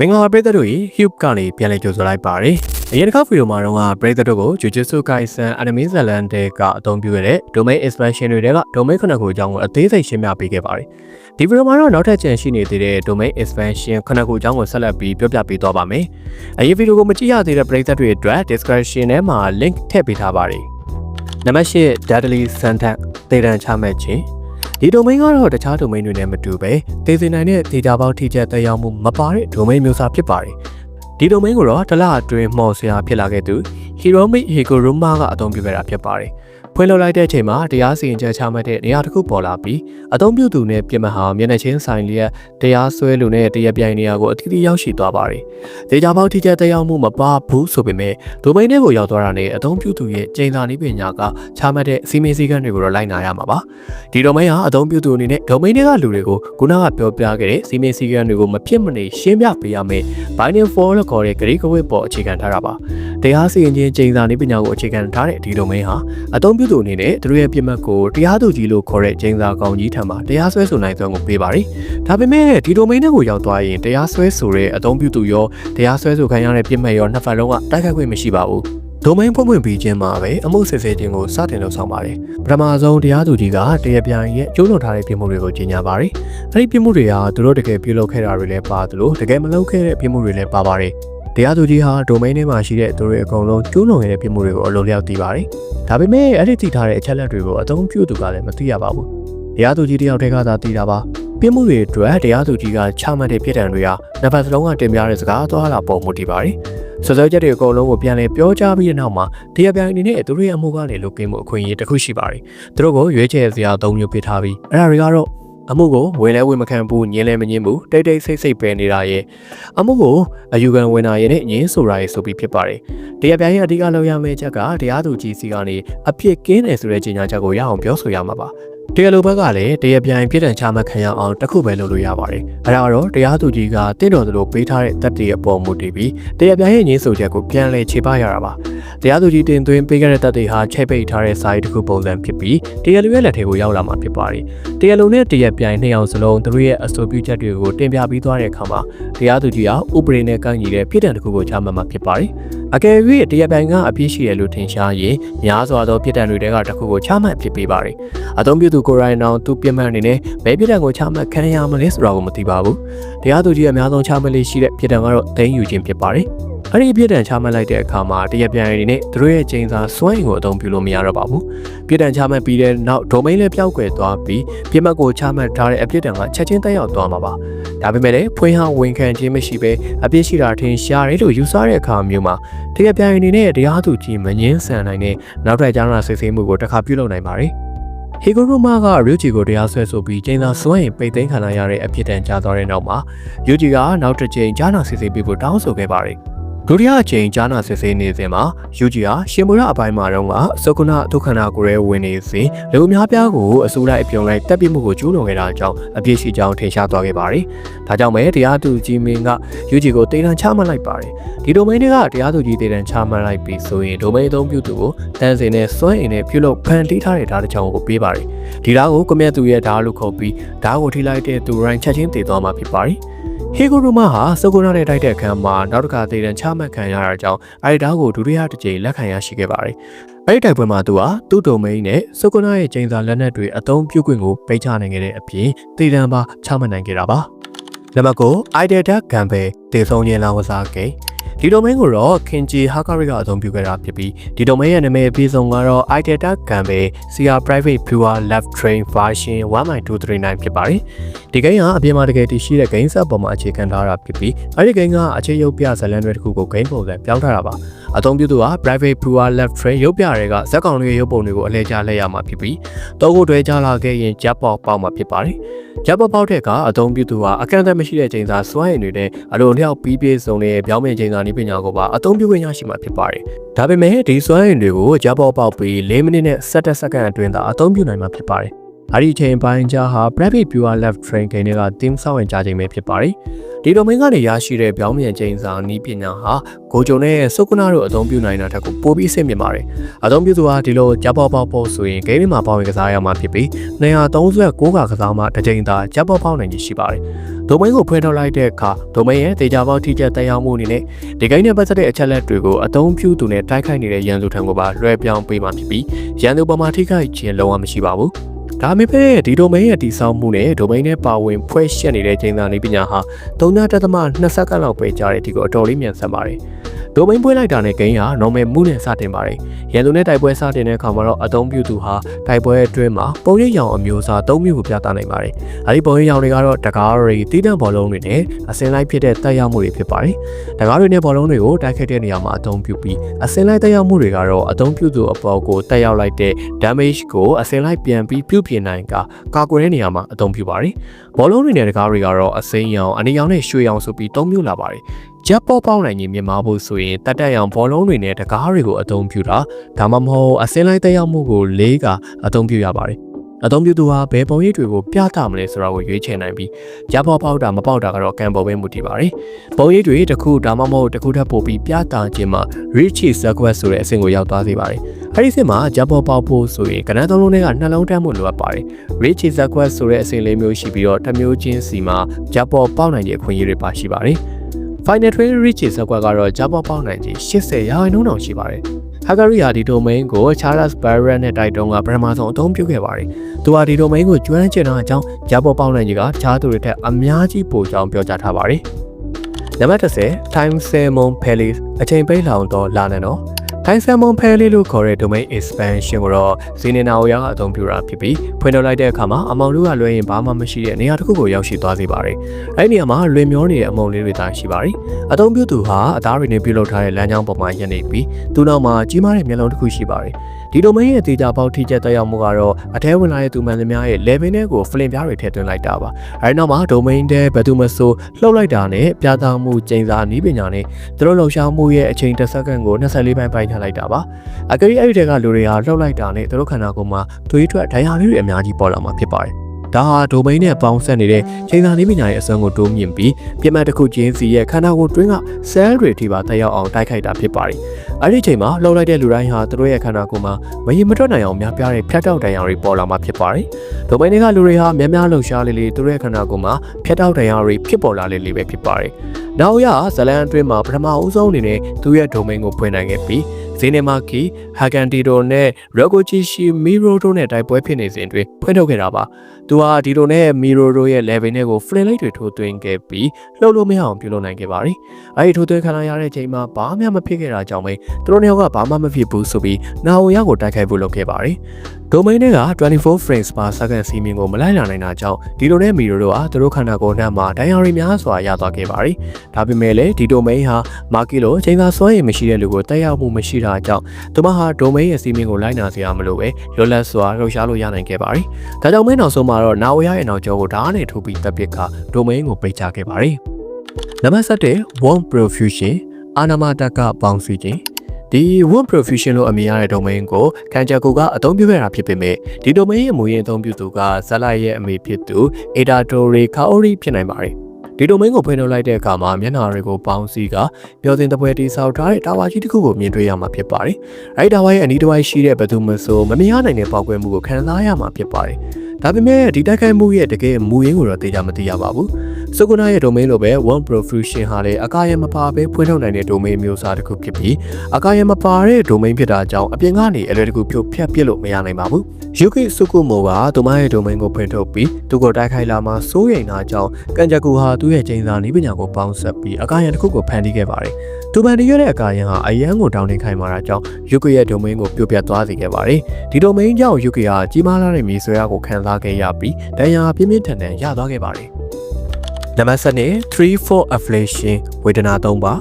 မင်္ဂလာပရိသတ်တို့ရေ Hube ကနေပြန်လည်ကြိုဆိုလိုက်ပါတယ်။အရင်တစ်ခါဗီဒီယိုမှာတော့ပရိသတ်တို့ကို Jujutsu Kaisen Anime Zealand တွေကအသုံးပြုခဲ့တဲ့ domain expansion တွေက domain ခုနှစ်ခုအကြောင်းကိုအသေးစိတ်ရှင်းပြပေးခဲ့ပါတယ်။ဒီဗီဒီယိုမှာတော့နောက်ထပ်ကျန်ရှိနေသေးတဲ့ domain expansion ခုနှစ်ခုအကြောင်းကိုဆက်လက်ပြီးပြောပြပေးသွားပါမယ်။အရင်ဗီဒီယိုကိုမကြည့်ရသေးတဲ့ပရိသတ်တွေအတွက် description ထဲမှာ link ထည့်ပေးထားပါတယ်။နံပါတ်၈ Deadly Sentence သေဒဏ်ချမှတ်ခြင်း ဒီ domain ကတော့တခြား domain တွေနဲ့မတူပဲတည်စင်နိုင်တဲ့ data ပေါင်းထိကျက်သက်ရောက်မှုမပါတဲ့ domain မျိုးစားဖြစ်ပါတယ်။ဒီ domain ကိုတော့တစ်လအတွင်းမှော်ဆရာဖြစ်လာခဲ့သူ Hiromi Higuruma ကအသုံးပြုခဲ့တာဖြစ်ပါတယ်။ ဖွင့်လှစ်လိုက်တဲ့အချိန်မှာတရားစီရင်ချက်ချမှတ်တဲ့နေရာတစ်ခုပေါ်လာပြီးအသုံးပြုသူနဲ့ပြင်မဟာမျက်နှာချင်းဆိုင်လျက်တရားစွဲလူနဲ့တရားပြိုင်နေရာကိုအသီးသီးရောက်ရှိသွားပါတယ်။ဒေတာပေါက်ထိကျသက်ရောက်မှုမပါဘူးဆိုပေမဲ့ domain ထဲကိုရောက်သွားတာနဲ့အသုံးပြုသူရဲ့ကျင်းစာနည်းပညာကချမှတ်တဲ့စီမင်းစည်းကမ်းတွေကိုတော့လိုက်နာရမှာပါ။ဒီ domain ဟာအသုံးပြုသူအနေနဲ့ domain တွေကလူတွေကိုခုနကပြောပြခဲ့တဲ့စီမင်းစည်းကမ်းတွေကိုမဖြစ်မနေရှင်းပြပေးရမယ်။ Binary for လို့ခေါ်တဲ့ဂရိကဝိပေါ်အခြေခံထားတာပါ။တရားစီရင်ခြင်းကျင်းစာနည်းပညာကိုအခြေခံထားတဲ့ဒီ domain ဟာအသုံးပြုသူအနေနဲ့သူတို့ရဲ့ပြစ်မှတ်ကိုတရားသူကြီးလို့ခေါ်တဲ့ကျင်းစာကောင်ကြီးထံမှာတရားစွဲဆိုနိုင်စွမ်းကိုပေးပါတယ်။ဒါပေမဲ့ဒီ domain တွေကိုရောက်သွားရင်တရားစွဲဆိုတဲ့အသုံးပြုသူရောတရားစွဲဆိုခံရတဲ့ပြစ်မှတ်ရောနှစ်ဖက်လုံးကတိုက်ခိုက်ခွင့်မရှိပါဘူး။ domain ဖွင့်ဖွင့်ပြီးခြင်းမှာပဲအမှုစစ်ဆေးခြင်းကိုစတင်လုပ်ဆောင်ပါတယ်။ပထမဆုံးတရားသူကြီးကတရားပြိုင်ရဲ့ကျိုးလွန်ထားတဲ့ပြစ်မှုတွေကိုကြီးညာပါတယ်။အဲဒီပြစ်မှုတွေဟာသူတို့တကယ်ပြုလုပ်ခဲ့တာတွေလည်းပါသလိုတကယ်မလုပ်ခဲ့တဲ့ပြစ်မှုတွေလည်းပါပါတယ်။ တရားသူကြီးဟာ domain ထဲမှာရှိတဲ့သူတွေအကုန်လုံးကျိုးလွန်ခဲ့တဲ့ပြစ်မှုတွေကိုအလိုလျောက်သိပါတယ်။ဒါပေမဲ့အဲ့ဒီသိထားတဲ့အချက်လက်တွေကိုအသုံးပြုသူကလည်းမသိရပါဘူး။တရားသူကြီးတယောက်တည်းကသာသိတာပါ။ပြစ်မှုတွေအတွက်တရားသူကြီးကချမှတ်တဲ့ပြစ်ဒဏ်တွေဟာနှစ်ဖက်စလုံးကတင်ပြတဲ့စကားသွားလာပုံမူတည်ပါတယ်။ဆွဆွဲချက်တွေအကုန်လုံးကိုပြန်လည်ပြောကြားပြီးတဲ့နောက်မှာတရားပြိုင်အနေနဲ့သူတို့ရဲ့အမှုကနေလုကင်းမှုအခွင့်အရေးတစ်ခုရှိပါတယ်။သူတို့ကိုရွေးချယ်စရာ၃မျိုးပေးထားပြီးအဲ့ဒါတွေကတော့ အမှုကိုဝင်လဲဝင်မခံဘူးညင်းလဲမညင်းဘူးတိတ်တိတ်ဆိတ်ဆိတ်ပဲနေတာရဲ့အမှုကိုအယူခံဝင်တာရဲ့နဲ့ညင်းဆိုတာရဲ့ဆိုပြီးဖြစ်ပါတယ်တရားပြိုင်ရဲ့အဓိကလောက်ရမယ့်ချက်ကတရားသူကြီးစီကနေအပြစ်ကင်းတယ်ဆိုတဲ့ကြေညာချက်ကိုရအောင်ပြောဆိုရမှာပါ တရားလိုဘက်ကလည်းတရားပြိုင်ပြည်တံချမှတ်ခံရအောင်တစ်ခုပဲလုပ်လို့ရပါတယ်။အဲဒါကတော့တရားသူကြီးကတင့်တော်သလိုပေးထားတဲ့တပ်တွေအပေါ်မူတည်ပြီးတရားပြိုင်ရဲ့ညင်းဆိုချက်ကိုပြန်လည်ခြေပရတာပါ။တရားသူကြီးတင်သွင်းပေးခဲ့တဲ့တပ်တွေဟာချိတ်ပိတ်ထားတဲ့စာရီတစ်ခုပုံစံဖြစ်ပြီးတရားလိုရဲ့လက်ထဲကိုရောက်လာမှာဖြစ်ပါတယ်။တရားလိုနဲ့တရားပြိုင်နှစ်ယောက်စလုံးသူတို့ရဲ့အဆိုပြုချက်တွေကိုတင်ပြပြီးသွားတဲ့အခါမှာတရားသူကြီးကဥပဒေနဲ့ကန့်ညီတဲ့ပြည်တံတစ်ခုကိုချမှတ်မှာဖြစ်ပါတယ်။အကယ်၍တရားပြိုင်ကအပြစ်ရှိတယ်လို့ထင်ရှားရင်များစွာသောပြည်တံတွေကတစ်ခုကိုချမှတ်ဖြစ်ပေးပါတယ်။အသုံးပြုသူကိုရိုင်းအောင်သူပြစ်မှတ်အနေနဲ့ဘယ်ပြည်တံကိုချမှတ်ခံရမလဲဆိုတာကိုမသိပါဘူး။တရားသူကြီးအများဆုံးချမှတ်လေးရှိတဲ့ပြည်တံကတော့ဒိန်းယူခြင်းဖြစ်ပါတယ်။အဲ့ဒီပြည်တံချမှတ်လိုက်တဲ့အခါမှာတရားပြိုင်အနေနဲ့သူတို့ရဲ့ချိန်စာစွမ်းအင်ကိုအသုံးပြုလို့မရတော့ပါဘူး။ပြည်တံချမှတ်ပြီးတဲ့နောက် domain လည်းပျောက်ကွယ်သွားပြီးပြစ်မှတ်ကိုချမှတ်ထားတဲ့အပြစ်ဒဏ်ကချက်ချင်းတက်ရောက်သွားမှာပါ။ဒါပေမဲ့လည်းဖွင့်ဟဝန်ခံခြင်းမရှိဘဲအပြစ်ရှိတာထင်ရှားတယ်လို့ယူဆတဲ့အခါမျိုးမှာတရားပြိုင်အနေနဲ့တရားသူကြီးမငင်းဆန်နိုင်တဲ့နောက်ထပ်ကြားနာစစ်ဆေးမှုကိုတစ်ခါပြုလုပ်နိုင်ပါတယ်။ ဟီဂိုရိုမာကရူဂျီကိုတရားစွဲဆိုပြီးကျင်းသာစွန့်ရင်ပိတ်သိမ်းခံရတဲ့အဖြစ်တန်ကြားသွားတဲ့နောက်မှာယူဂျီကနောက်တစ်ကြိမ်ကြားနာစစ်ဆေးပေးဖို့တောင်းဆိုခဲ့ပါတယ် ဒုတိယအကြိမ်ကြားနာစစ်ဆေးနေစဉ်မှာယူဂျီဟာရှင်မူရအပိုင်းမှာတော့ကစကုနာဒုက္ခနာကိုရဲဝင်နေစဉ်လူအများပြားကိုအစိုးရအပြုံလိုက်တပ်ပြမှုကိုကျူးလွန်ခဲ့တာကြောင့်အပြစ်ရှိကြောင်းထင်ရှားသွားခဲ့ပါတယ်။ဒါကြောင့်ပဲတရားသူကြီးမင်းကယူဂျီကိုတေတံချမှတ်လိုက်ပါတယ်။ဒီဒိုမိန်းတွေကတရားသူကြီးတေတံချမှတ်လိုက်ပြီးဆိုရင်ဒိုမိန်းအသုံးပြုသူကိုတန်းစင်နဲ့စွန့်အင်နဲ့ပြုလုပ်ဖန်တီးထားတဲ့ဓာတ်တစ်ချောင်းကိုပေးပါတယ်။ဒီဓာတ်ကိုကွန်ရက်သူရဲ့ဓာတ်လို့ခေါ်ပြီးဓာတ်ကိုထိလိုက်တဲ့သူရိုင်းချက်ချင်းတည်သွားမှာဖြစ်ပါတယ်။ ဟေဂိုရူမာဟာစကိုနာနဲ့တိုက်တဲ့အခန်းမှာနောက်တစ်ခါသေတံချမှတ်ခံရတာကြောင့်အဲဒီဓာတ်ကိုဒုတိယတစ်ကြိမ်လက်ခံရရှိခဲ့ပါတယ်။အဲဒီတိုက်ပွဲမှာသူဟာသူ့ဒိုမိန်းနဲ့စကိုနာရဲ့ကျင်းစာလက်နက်တွေအသုံးပြုခွင့်ကိုပိတ်ချနိုင်ခဲ့တဲ့အပြင်သေတံပါချမှတ်နိုင်ခဲ့တာပါ။နံပါတ်9 Idea Gamble တေဆုံးခြင်းလောင်ဝစားဂိမ်း ဒီ domain ကိုတော့ Kinji Hakari ကအသုံးပြုခဲ့တာဖြစ်ပြီးဒီ domain ရဲ့နာမည်အပြည့်စုံကတော့ Idea Gambe CR Private Viewer Left Train Version 1.239ဖြစ်ပါတယ်။ဒီဂိမ်းကအပြင်မှာတကယ်တည်ရှိတဲ့ game set ပေါ်မှာအခြေခံထားတာဖြစ်ပြီးအဲဒီဂိမ်းကအခြေရုပ်ပြဇာတ်လမ်းတွေတစ်ခုကို game ပုံစံပြောင်းထားတာပါ။အသုံးပြုသူက Private Viewer Left Train ရုပ်ပြတွေကဇက်ကောင်တွေရဲ့ရုပ်ပုံတွေကိုအလဲကျလဲရမှာဖြစ်ပြီးတော့ကိုတွဲကြလာခဲ့ရင် jab ပေါက်ပေါက်မှာဖြစ်ပါတယ်။ jab ပေါက်တဲ့ကအသုံးပြုသူဟာအကန့်အသတ်မရှိတဲ့ချိန်စာစွမ်းရည်တွေနဲ့အလိုလျောက်ပြီးပြည့်စုံတဲ့ပြောင်းမြင်ချိန်စာနည်းပညာကိုပါအသုံးပြုခွင့်ရရှိမှာဖြစ်ပါတယ်။ဒါပေမဲ့ဒီစွမ်းရည်တွေကိုကြပေါက်ပေါက်ပြီး၄မိနစ်နဲ့7စက္ကန့်အတွင်းသာအသုံးပြုနိုင်မှာဖြစ်ပါတယ်။ အဲဒီချိန်ပိုင်းကြားဟာ Private Viewer Left Train ဂိမ်းတွေက team ဆောက်ဝင်ကြချိန်ပဲဖြစ်ပါတယ်။ဒီ domain ကနေရရှိတဲ့ပြောင်းပြန်ချိန်စာနည်းပညာဟာကိုဂျုံနဲ့စုကုနာတို့အသုံးပြုနိုင်တာထက်ကိုပိုပြီးအဆင့်မြင့်ပါတယ်။အသုံးပြုသူဟာဒီလိုကြပေါက်ပေါက်ဖို့ဆိုရင်ဂိမ်းမှာပေါဝင်ကစားရမှာဖြစ်ပြီး239ကကစားမှတစ်ချိန်သာကြပေါက်ပေါက်နိုင်ခြင်းရှိပါတယ်။ဒိုမိန်းကိုဖွင့်ထုတ်လိုက်တဲ့အခါဒိုမိန်းရဲ့ဒေတာပေါက်ထိကျတက်ရောက်မှုအနေနဲ့ဒီကိန်းနဲ့ပတ်သက်တဲ့အချက်လက်တွေကိုအသုံးပြုသူနဲ့တိုက်ခိုက်နေတဲ့ရန်သူထံကိုပါလွှဲပြောင်းပေးမှဖြစ်ပြီးရန်သူပေါ်မှာထိခိုက်ခြင်းလုံးဝမရှိပါဘူး ဒါပေမဲ့ဒီဒိုမိန်းရဲ့တည်ဆောက်မှုနဲ့ဒိုမိန်းနဲ့ပါဝင်ဖွဲ့ရှက်နေတဲ့ချိန်သာနေပညာဟာ3.2စက္ကန့်လောက်ပဲကြာတဲ့အထိကိုအတော်လေးမြန်ဆန်ပါတယ်။ဒိုမိန်းပွင့်လိုက်တာနဲ့ဂိမ်းဟာ normal မှုနဲ့စတင်ပါတယ်။ရန်သူနဲ့တိုက်ပွဲစတင်တဲ့အခါမှာတော့အသုံးပြုသူဟာတိုက်ပွဲအတွင်းမှာပုံရိပ်ရောင်အမျိုးအစား၃မျိုးကိုပြသနိုင်ပါတယ်။အဲဒီပုံရိပ်ရောင်တွေကတော့တကားတွေတီးတန့်ဘောလုံးတွေနဲ့အစင်လိုက်ဖြစ်တဲ့တက်ရောက်မှုတွေဖြစ်ပါတယ်။တကားတွေနဲ့ဘောလုံးတွေကိုတိုက်ခိုက်တဲ့နေရာမှာအသုံးပြုပြီးအစင်လိုက်တက်ရောက်မှုတွေကတော့အသုံးပြုသူအပေါ်ကိုတက်ရောက်လိုက်တဲ့ damage ကိုအစင်လိုက်ပြန်ပြီးပြုပြင်နိုင်ကကာကွယ်တဲ့နေရာမှာအသုံးပြုပါတယ်။ဘောလုံးတွေနဲ့တကားတွေကတော့အစိမ်းရောင်အနေရောင်နဲ့ရွှေရောင်ဆိုပြီး၃မျိုးလာပါတယ်။ဂျက်ပေါ်ပေါက်နိုင်ခြင်းမြင်မာဖို့ဆိုရင်တက်တက်ရောင်ဘောလုံးတွေနဲ့တကားတွေကိုအသုံးပြုတာဒါမှမဟုတ်အစင်းလိုက်တက်ရောက်မှုကိုလေးကအသုံးပြုရပါတယ် အသုံးပြုသူဟာဘယ်ပုံရိပ်တွေကိုပြသမလဲဆိုတာကိုရွေးချယ်နိုင်ပြီးဂျက်ပေါ်ပေါက်တာမပေါက်တာကတော့ကံပေါ်ပဲမူတည်ပါတယ်ပုံရိပ်တွေတစ်ခုဒါမှမဟုတ်တစ်ခုထပ်ပို့ပြီးပြသခြင်းမှာ rich sequence ဆိုတဲ့အဆင့်ကိုရောက်သွားစေပါတယ်အဲ့ဒီအဆင့်မှာဂျက်ပေါ်ပေါက်ဖို့ဆိုရင်ကဏ္ဍသုံးလုံးတွေကနှလုံးတန်းမှုလိုအပ်ပါတယ် rich sequence ဆိုတဲ့အဆင့်လေးမျိုးရှိပြီးတော့တစ်မျိုးချင်းစီမှာဂျက်ပေါ်ပေါက်နိုင်တဲ့အခွင့်အရေးတွေပါရှိပါတယ် Final Train Reach ဇက်ကွက်ကတော့ဂျာပေါ်ပေါက်နိုင်ခြင်း80ရာခိုင်နှုန်းတောင်ရှိပါတယ်။ Hackeri ဟာဒီ domain ကို Charles Barrett နဲ့တိုက်တုန်းကပထမဆုံးအသုံးပြုခဲ့ပါတယ်။သူဟာဒီ domain ကိုကျွမ်းကျင်တဲ့အကြောင်းဂျာပေါ်ပေါက်နိုင်ခြင်းကဂျားသူတွေထက်အများကြီးပိုကြောင်းပြောကြားထားပါတယ်။နံပါတ်30 Time Salmon Palace အချိန်ပိတ်လောင်တော့လာနေတော့ Time Salmon Palace လို့ခေါ်တဲ့ domain expansion ကိုတော့ဇီနေနာဝရကအသုံးပြုတာဖြစ်ပြီးဖွင့်ထုတ်လိုက်တဲ့အခါမှာအမောင်လူကလွှဲရင်ဘာမှမရှိတဲ့နေရာတစ်ခုကိုရောက်ရှိသွားစေပါတယ်။အဲဒီနေရာမှာလွင်မျောနေတဲ့အမုံလေးတွေသာရှိပါတယ်။အသုံးပြုသူဟာအသားတွေနဲ့ပြုလုပ်ထားတဲ့လမ်းကြောင်းပေါ်မှာရပ်နေပြီးသူ့နောက်မှာကြီးမားတဲ့မျက်လုံးတစ်ခုရှိပါတယ်။ ဒီ domain ရဲ့ဒေတာပေါက်ထိချက်တက်ရောက်မှုကတော့အထဲဝင်လာတဲ့သူမှန်သမျှရဲ့ level နဲ့ကို flame ပြားတွေထည့်သွင်းလိုက်တာပါ။အဲဒီနောက်မှာ domain တဲ့ဘယ်သူမဆိုလှုပ်လိုက်တာနဲ့ပြသမှုကျင်းစာနည်းပညာနဲ့သူတို့လှုပ်ရှားမှုရဲ့အချိန်တစ်စက္ကန့်ကို24ပိုင်းပိုင်းထားလိုက်တာပါ။အကယ်၍အဲ့ဒီတက်ကလူတွေဟာလှုပ်လိုက်တာနဲ့သူတို့ခန္ဓာကိုယ်မှာသွေးထွက်ဒဏ်ရာလေးတွေအများကြီးပေါ်လာမှာဖြစ်ပါတယ်။ ဒါဟာဒိုမိန်းနဲ့ပေါင်းဆက်နေတဲ့ချိန်သာနည်းပညာရဲ့အစွမ်းကိုတိုးမြင့်ပြီးပြမတ်တစ်ခုချင်းစီရဲ့ခန္ဓာကိုယ်တွင်းက cell တွေထိပါတက်ရောက်အောင်တိုက်ခိုက်တာဖြစ်ပါတယ်။အဲဒီချိန်မှာလှုပ်လိုက်တဲ့လူတိုင်းဟာသူတို့ရဲ့ခန္ဓာကိုယ်မှာမရင်မတွက်နိုင်အောင်များပြားတဲ့ဖြတ်တောက်တရားတွေပေါ်လာမှာဖြစ်ပါတယ်။ဒိုမိန်းတွေကလူတွေဟာများများလှုပ်ရှားလေးလေးသူတို့ရဲ့ခန္ဓာကိုယ်မှာဖြတ်တောက်တရားတွေဖြစ်ပေါ်လာလေးလေးပဲဖြစ်ပါတယ်။နောက်ရဇလန်အတွင်းမှာပထမအဦးဆုံးအနေနဲ့သူ့ရဲ့ဒိုမိန်းကိုဖွင့်နိုင်ခဲ့ပြီးဇီနေမာကီဟာကန်တီတိုနဲ့ရော့ကိုချီရှီမီရိုတိုနဲ့တိုက်ပွဲဖြစ်နေစဉ်တွင်ဖွင့်ထုတ်ခဲ့တာပါ သူဟာဒီတိုနဲ့မီရိုတိုရဲ့ level နဲ့ကို flame လိတ်တွေထိုးသွင်းခဲ့ပြီးလှုပ်လို့မရအောင်ပြုလုပ်နိုင်ခဲ့ပါတယ်အဲဒီထိုးသွင်းခံရတဲ့ချိန်မှာဘာမှမဖြစ်ခဲ့တာကြောင့်ပဲသူတို့နှစ်ယောက်ကဘာမှမဖြစ်ဘူးဆိုပြီးနာဝရကိုတိုက်ခိုက်ဖို့လုပ်ခဲ့ပါတယ်ဒိုမိန်းတွေက24 frames per second စီမင်းကိုမလိုက်လာနိုင်တာကြောင့်ဒီလိုနဲ့မီရိုတို့ဟာသူတို့ခန္ဓာကိုယ်နှံ့မှာဒိုင်ယာရီများစွာရသွားခဲ့ပါတယ်။ဒါပေမဲ့လည်းဒီဒိုမိန်းဟာမာကီလိုချိန်သာစွမ်းရည်မရှိတဲ့လူကိုတက်ရောက်မှုမရှိတာကြောင့်သူမဟာဒိုမိန်းရဲ့စီမင်းကိုလိုက်နာစရာမလိုပဲလွတ်လပ်စွာလှုပ်ရှားလို့ရနိုင်ခဲ့ပါတယ်။ဒါကြောင့်မဲနောက်ဆုံးမှာတော့နာဝရရဲ့နောက်ကျောကိုဓာတ်နဲ့ထိုးပြီးတပ်ပစ်ကဒိုမိန်းကိုပိတ်ချခဲ့ပါတယ်။နံပါတ်7 Warm Profusion အာနာမတကပေါင်းစည်းခြင်းဒီ Word Profusion လို့အမည်ရတဲ့ domain ကိုခံချက်ကိုကအသုံးပြုခဲ့တာဖြစ်ပေမဲ့ဒီ domain ရဲ့မူရင်းအသုံးပြုသူကဇက်လိုက်ရဲ့အမေဖြစ်သူ Edatori Kaori ဖြစ်နိုင်ပါတယ် ဒီ domain ကိုဖွင့်ထုတ်လိုက်တဲ့အခါမှာမျက်နှာတွေကိုပေါင်းစည်းကပြောတင်တပွဲတိဆောက်ထားတဲ့တာဝါကြီးတစ်ခုကိုမြင်တွေ့ရမှာဖြစ်ပါတယ်။အဲဒီတာဝါရဲ့အနီးတစ်ဝိုက်ရှိတဲ့ဘသူမဆိုမမြင်ရနိုင်တဲ့ပေါက်ကွဲမှုကိုခံစားရမှာဖြစ်ပါတယ်။ဒါပေမဲ့ဒီတိုက်ခိုက်မှုရဲ့တကယ်မူရင်းကိုတော့သိကြမသိရပါဘူး။ဆိုကုနာရဲ့ domain လိုပဲ one profusion ဟာလည်းအကာရမပါဘဲဖွင့်ထုတ်နိုင်တဲ့ domain မျိုးစားတစ်ခုဖြစ်ပြီးအကာရမပါတဲ့ domain ဖြစ်တာကြောင့်အပြင်ကနေအလွယ်တကူဖြုတ်ဖြတ်ပစ်လို့မရနိုင်ပါဘူး။ UK Sukumo ကသူမရဲ့ domain ကိုဖွင့်ထုတ်ပြီးသူကိုတိုက်ခိုက်လာမှစိုးရိမ်တာကြောင့်ကန်ဂျကူဟာသူ့ရဲ့ချိန်စာနည်းပညာကိုပေါင်းစပ်ပြီးအကာရတစ်ခုကိုဖန်တီးခဲ့ပါတယ်။သူပန်တီးရတဲ့အကာရဟာအရန်ကိုတောင်းတင်ခိုင်းမာတာကြောင့် UK ရဲ့ domain ကိုပြိုပြတ်သွားစေခဲ့ပါတယ်။ဒီ domain ကြောင့် UK ဟာကြီးမားလာတဲ့မြေဆွဲအားကိုခံစားခဲ့ရပြီးဒဏ်ရာပြင်းပြင်းထန်ထန်ရသွားခဲ့ပါတယ်။ နံပါတ်7 3 4 affliction ဝေဒနာ3ပါ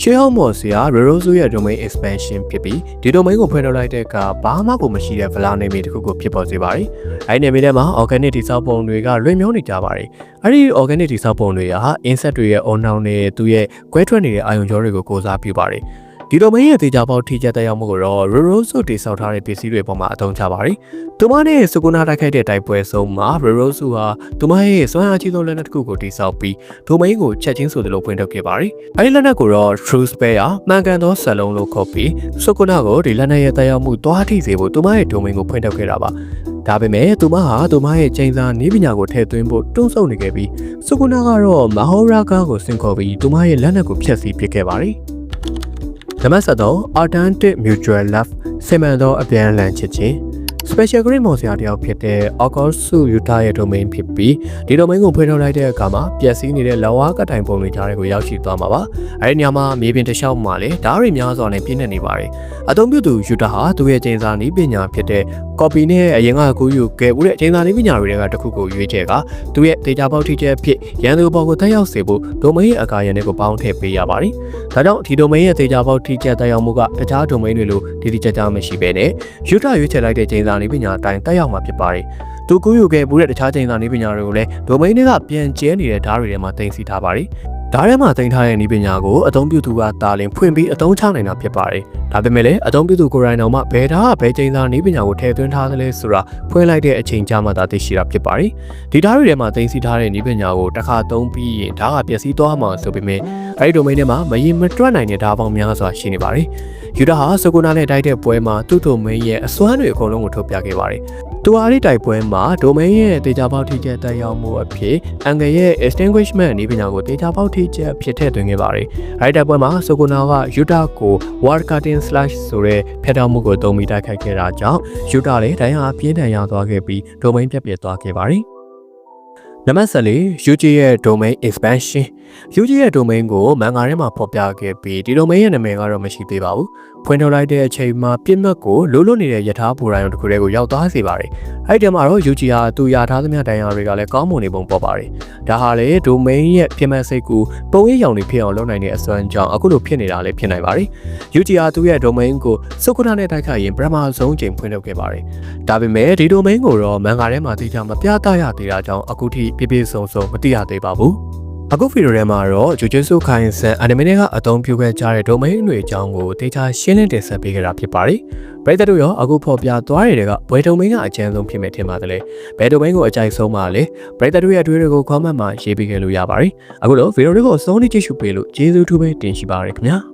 ရှေးဟောင်းမော်စီယာ Rorozu ရဲ့ domain expansion ဖြစ်ပြီးဒီ domain ကိုဖွင့်ထုတ်လိုက်တဲ့အခါဘာမှကိုမရှိတဲ့ file name တစ်ခုကိုဖြစ်ပေါ်စေပါတယ်။အဲဒီ name ထဲမှာ organic တိစောက်ပုံတွေကလွင်မျောနေကြပါတယ်။အဲဒီ organic တိစောက်ပုံတွေက insect တွေရဲ့ on noun နဲ့သူရဲ့ကွဲထွက်နေတဲ့အာယုံကြောတွေကိုကိုစားပြုပါတယ်။ ဒီ domain ရဲ့ဒေတာပေါက်ထိချက်တက်ရောက်မှုကိုတော့ Rorozu တိစောက်ထားတဲ့ပစ္စည်းတွေပေါ်မှာအသုံးချပါတယ်။သူမနဲ့စကူနာတိုက်ခိုက်တဲ့တိုက်ပွဲဆုံးမှာ Rorozu ဟာသူမရဲ့စွမ်းအားကြီးဆုံးလက်နက်တစ်ခုကိုတိစောက်ပြီး domain ကိုချက်ချင်းဆိုသလိုဖွင့်ထုတ်ခဲ့ပါတယ်။အဲဒီလက်နက်ကိုတော့ True Spare မှန်ကန်သောစက်လုံးလို့ခေါ်ပြီးစကူနာကိုဒီလက်နက်ရဲ့တက်ရောက်မှုသွားထိစေဖို့သူမရဲ့ domain ကိုဖွင့်ထုတ်ခဲ့တာပါ။ဒါပေမဲ့သူမဟာသူမရဲ့ချိန်စာနီးပညာကိုထည့်သွင်းဖို့တွန်းဆုပ်နေခဲ့ပြီးစကူနာကတော့မဟောရာကာကိုဆင့်ခေါ်ပြီးသူမရဲ့လက်နက်ကိုဖျက်ဆီးပစ်ခဲ့ပါတယ်။ နံပါတ်7 Alternative Mutual Love စေမန်သောအပြန်အလှန်ချစ်ခြင်း special grade မော်ဆရာတယောက်ဖြစ်တဲ့ August Utah ရဲ့ domain ဖြစ်ပြီးဒီ domain ကိုဖွင့်ထုတ်လိုက်တဲ့အခါမှာပျက်စီးနေတဲ့လောဝါကတိုင်ပုံတွေကြားတွေကိုရောက်ရှိသွားမှာပါ။အဲဒီနေရာမှာမြေပြင်တစ်လျှောက်မှာလည်းဓာတ်ရီများစွာနဲ့ပြည့်နေနေပါတယ်။အသုံးပြုသူ Utah ဟာသူ့ရဲ့ချိန်စာနည်းပညာဖြစ်တဲ့ copy နဲ့အရင်ကကူးယူခဲ့ဦးတဲ့ချိန်စာနည်းပညာတွေကတစ်ခုကိုရွေးချယ်ကသူ့ရဲ့ data ပေါက်ထိချက်ဖြစ်ရန်သူပေါ်ကိုတက်ရောက်စေဖို့ domain ရဲ့အကာအရံတွေကိုပေါင်းထည့်ပေးရပါတယ်။ဒါကြောင့်ဒီ domain ရဲ့ data ပေါက်ထိချက်တက်ရောက်မှုကတခြား domain တွေလိုဒီဒီကြကြမရှိဘဲနဲ့ Utah ရွေးချယ်လိုက်တဲ့ချိန်စာနည်းပညာအတိုင်းတက်ရောက်မှာဖြစ်ပါတယ်။သူကူးယူခဲ့မှုတဲ့တခြားချိန်စာနည်းပညာတွေကိုလည်း domain တွေကပြန်ကျဲနေတဲ့ဓာတ်တွေထဲမှာတင်စီထားပါတယ်။ဓာတ်ထဲမှာတင်ထားတဲ့နည်းပညာကိုအသုံးပြုသူကတာလင်ဖွင့်ပြီးအသုံးချနိုင်တာဖြစ်ပါတယ်။ဒါပေမဲ့လည်းအသုံးပြုသူကိုယ်တိုင်တော်မှဘယ်ဓာတ်ကဘယ်ချိန်စာနည်းပညာကိုထည့်သွင်းထားသလဲဆိုတာဖွင့်လိုက်တဲ့အချိန်ကြာမှသာသိရှိတာဖြစ်ပါတယ်။ဒီဓာတ်တွေထဲမှာတင်စီထားတဲ့နည်းပညာကိုတစ်ခါသုံးပြီးရင်ဓာတ်ကပျက်စီးသွားမှာဆိုပေမဲ့အဲဒီ domain ထဲမှာမရင်မတွက်နိုင်တဲ့ဓာတ်ပေါင်းများစွာရှိနေပါတယ်။ ယူဒာဟာဆိုကိုနာနဲ့တိုက်တဲ့ပွဲမှာသူ့ domain ရဲ့အစွမ်းတွေအကုန်လုံးကိုထုတ်ပြခဲ့ပါတယ်။သူအားဒီတိုက်ပွဲမှာ domain ရဲ့ဒေတာပေါက်ထိချက်တက်ရောက်မှုအဖြစ်အန်ဂယ်ရဲ့ extinguishment နည်းပညာကိုဒေတာပေါက်ထိချက်အဖြစ်ထည့်သွင်းခဲ့ပါတယ်။အဲဒီတိုက်ပွဲမှာဆိုကိုနာကယူဒာကို ward cutting slash ဆိုတဲ့ဖျက်ထောက်မှုကိုသုံးပြီးတိုက်ခိုက်ခဲ့တာကြောင့်ယူဒာလည်းတိုင်းဟာပြင်းထန်ရသွားခဲ့ပြီး domain ပြတ်ပြတ်သွားခဲ့ပါတယ်။နံပါတ်14 UG ရဲ့ domain expansion UG ရဲ့ domain ကိုမန်ဂါထဲမှာဖော်ပြခဲ့ပြီးဒီ domain ရဲ့နာမည်ကတော့မရှိသေးပါဘူးဖွင့်ထုတ်လိုက်တဲ့အချိန်မှာပြစ်မှတ်ကိုလိုးလွတ်နေတဲ့ယထာဘူရိုင်းတစ်ခုတည်းကိုရောက်သွားစေပါတယ်အဲ့ဒီမှာတော့ UG ဟာသူရထားသမျှတိုင်ယာတွေကလည်းကောင်းမွန်နေပုံပေါ်ပါတယ်ဒါဟာလေ domain ရဲ့ပြစ်မှတ်စိတ်ကိုပုံရိပ်ရောင်တွေဖြစ်အောင်လုပ်နိုင်တဲ့အစွမ်းကြောင့်အခုလိုဖြစ်နေတာလည်းဖြစ်နိုင်ပါတယ် UG ဟာသူ့ရဲ့ domain ကိုစုကုနာနဲ့တိုက်ခိုက်ရင်ပထမဆုံးချိန်ဖွင့်ထုတ်ခဲ့ပါတယ်ဒါပေမဲ့ဒီ domain ကိုတော့မန်ဂါထဲမှာသိချမပြသရသေးတာကြောင့်အခုထိပြပြစုံစုံမသိရသေးပါဘူး အခုဗီဒီယိုထဲမှာတော့ဂျူဂျူဆူခိုင်ဆန်အနီမေနဲ့ကအသုံးပြုခဲ့ကြတဲ့ domain တွေအကြောင်းကိုဒေတာရှင်းလင်းတင်ဆက်ပေးခဲ့တာဖြစ်ပါတယ်။ပရိသတ်တို့ရောအခုဖော်ပြသွားတဲ့ကဘယ် domain ကအကျဉ်းဆုံးဖြစ်မယ်ထင်ပါတယ်လဲ။ဘယ် domain ကိုအကြိုက်ဆုံးပါလဲ။ပရိသတ်တို့ရဲ့အတွေ့အကြုံကို comment မှာရေးပေးခဲ့လို့ရပါတယ်။အခုလိုဗီဒီယိုလေးကိုအဆုံးထိကြည့်ရှုပေးလို့ကျေးဇူးထူးပဲတင်ရှိပါရခင်ဗျာ။